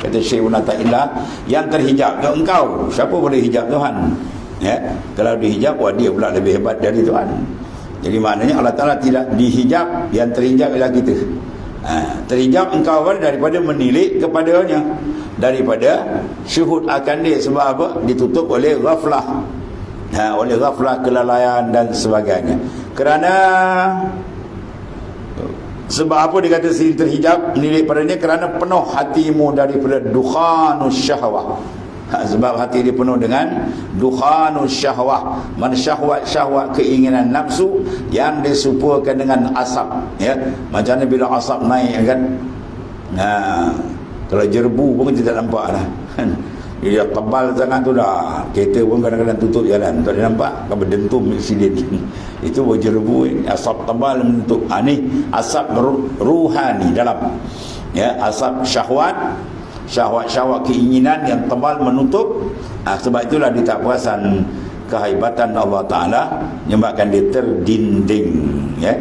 kata Syekh Ibn Atta'illah yang terhijab tu engkau? Siapa boleh hijab Tuhan? Ya kalau dihijab wah dia pula lebih hebat dari Tuhan. Jadi maknanya Allah Ta'ala tidak dihijab yang terhijab ialah kita. Ha, terhijab engkau kan daripada menilik kepadanya daripada syuhud akan dia sebab apa? Ditutup oleh ghaflah. Ha, oleh ghaflah kelalaian dan sebagainya. Kerana sebab apa dia kata sini terhijab menilik padanya kerana penuh hatimu daripada dukhanus syahwah. Ha, sebab hati dia penuh dengan dukhanus syahwah. Mana syahwat syahwat keinginan nafsu yang disumpulkan dengan asap ya. Macam mana bila asap naik kan? Ha, kalau jerbu pun kita tak nampak lah dia tebal sangat tu dah. Kereta pun kadang-kadang tutup jalan. Tak ada nampak. Kan berdentum silin itu berjerbu. Asap tebal menutup ha, ni asap ruhani dalam. Ya asap syahwat. Syahwat-syahwat keinginan yang tebal menutup. Ha, sebab itulah dia tak perasan Allah Ta'ala. Menyebabkan dia terdinding. Ya